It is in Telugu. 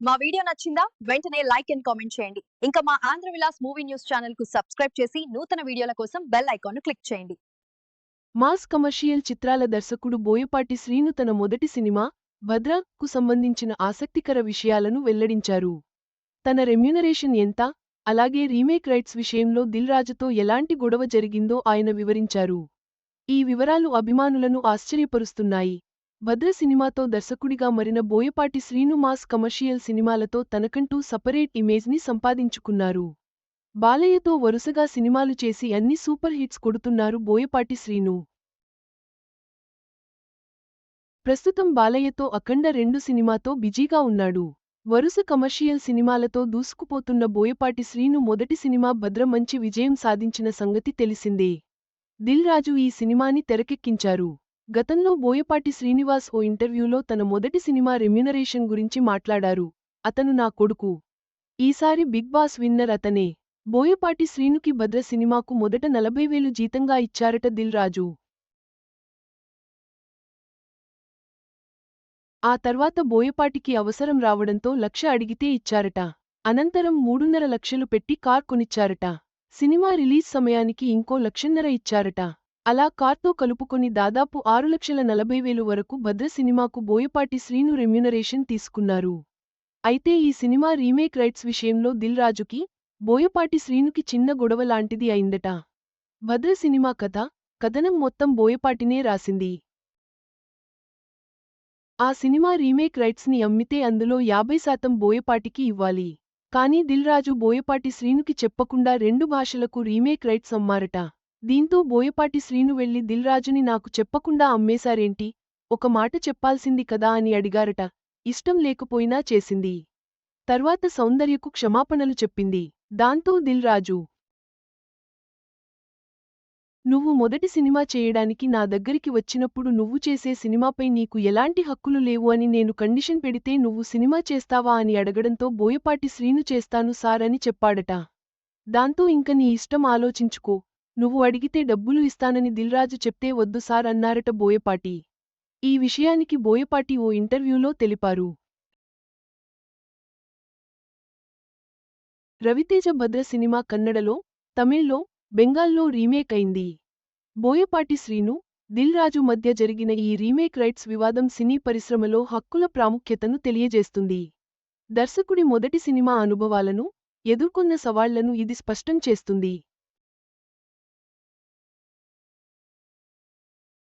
మా వీడియో నచ్చిందా? వెంటనే లైక్ అండ్ కామెంట్ చేయండి. ఇంకా మా ఆంధ్ర విలాస్ మూవీ న్యూస్ ఛానల్కు సబ్స్క్రైబ్ చేసి నూతన వీడియోల కోసం బెల్ ఐకాన్ను క్లిక్ చేయండి. మాస్ కమర్షియల్ చిత్రాల దర్శకుడు బోయపాటి శ్రీను తన మొదటి సినిమా భద్రకు సంబంధించిన ఆసక్తికర విషయాలను వెల్లడించారు. తన రెమ్యూనరేషన్ ఎంత అలాగే రీమేక్ రైట్స్ విషయంలో దిల్ రాజుతో ఎలాంటి గొడవ జరిగిందో ఆయన వివరించారు. ఈ వివరాలు అభిమానులను ఆశ్చర్యపరుస్తున్నాయి. భద్ర సినిమాతో దర్శకుడిగా మరిన బోయపాటి శ్రీను మాస్ కమర్షియల్ సినిమాలతో తనకంటూ సపరేట్ ఇమేజ్ని సంపాదించుకున్నారు. బాలయ్యతో వరుసగా సినిమాలు చేసి అన్ని సూపర్ హిట్స్ కొడుతున్నారు బోయపాటి శ్రీను. ప్రస్తుతం బాలయ్యతో అఖండ రెండు సినిమాతో బిజీగా ఉన్నాడు. వరుస కమర్షియల్ సినిమాలతో దూసుకుపోతున్న బోయపాటి శ్రీను మొదటి సినిమా భద్ర మంచి విజయం సాధించిన సంగతి తెలిసిందే. దిల్ రాజు ఈ సినిమాని తెరకెక్కించారు. గతంలో బోయపాటి శ్రీనివాస్ ఓ ఇంటర్వ్యూలో తన మొదటి సినిమా రెమ్యునరేషన్ గురించి మాట్లాడారు. అతను నా కొడుకు. ఈసారి బిగ్ బాస్ విన్నర్ అతనే. బోయపాటి శ్రీనుకి భద్ర సినిమాకు మొదట నలభై వేలు జీతంగా ఇచ్చారట దిల్ రాజు. ఆ తర్వాత బోయపాటికి అవసరం రావడంతో లక్ష అడిగితే ఇచ్చారట. అనంతరం మూడున్నర లక్షలు పెట్టి కార్ కొనిచ్చారట. సినిమా రిలీజ్ సమయానికి ఇంకో లక్షన్నర ఇచ్చారట. అలా కార్తో కలుపుకొని దాదాపు ఆరు లక్షల నలభై వేలు వరకు భద్ర సినిమాకు బోయపాటి శ్రీను రెమ్యునరేషన్ తీసుకున్నారు. అయితే ఈ సినిమా రీమేక్ రైట్స్ విషయంలో దిల్ రాజుకి బోయపాటి శ్రీనుకి చిన్న గొడవ లాంటిది అయిందట. భద్ర సినిమా కథ కథనం మొత్తం బోయపాటినే రాసింది. ఆ సినిమా రీమేక్ రైట్స్ని అమ్మితే అందులో యాభై శాతం బోయపాటికి ఇవ్వాలి. కానీ దిల్ రాజు బోయపాటి శ్రీనుకి చెప్పకుండా రెండు భాషలకు రీమేక్ రైట్స్ అమ్మారట. దీంతో బోయపాటి శ్రీను వెళ్ళి దిల్ రాజుని నాకు చెప్పకుండా అమ్మేశారేంటి? ఒక మాట చెప్పాల్సింది కదా అని అడిగారట. ఇష్టం లేకపోయినా చేసింది. తర్వాత సౌందర్యకు క్షమాపణలు చెప్పింది. దాంతో దిల్ రాజు నువ్వు మొదటి సినిమా చేయడానికి నా దగ్గరికి వచ్చినప్పుడు నువ్వు చేసే సినిమాపై నీకు ఎలాంటి హక్కులు లేవు అని నేను కండిషన్ పెడితే నువ్వు సినిమా చేస్తావా అని అడగడంతో బోయపాటి శ్రీను చేస్తాను సార్ అని చెప్పాడట. దాంతో ఇంక నీ ఇష్టం ఆలోచించుకో. నువ్వు అడిగితే డబ్బులు ఇస్తానని దిల్రాజు చెప్తే వద్దు సార్ అన్నారట బోయపాటి. ఈ విషయానికి బోయపాటి ఓ ఇంటర్వ్యూలో తెలిపారు. రవితేజ భద్ర సినిమా కన్నడలో తమిళ్ళో బెంగాల్లో రీమేక్ అయింది. బోయపాటి శ్రీను దిల్ రాజు మధ్య జరిగిన ఈ రీమేక్ రైట్స్ వివాదం సినీ పరిశ్రమలో హక్కుల ప్రాముఖ్యతను తెలియజేస్తుంది. దర్శకుడి మొదటి సినిమా అనుభవాలను ఎదుర్కొన్న సవాళ్ళను ఇది స్పష్టం చేస్తుంది.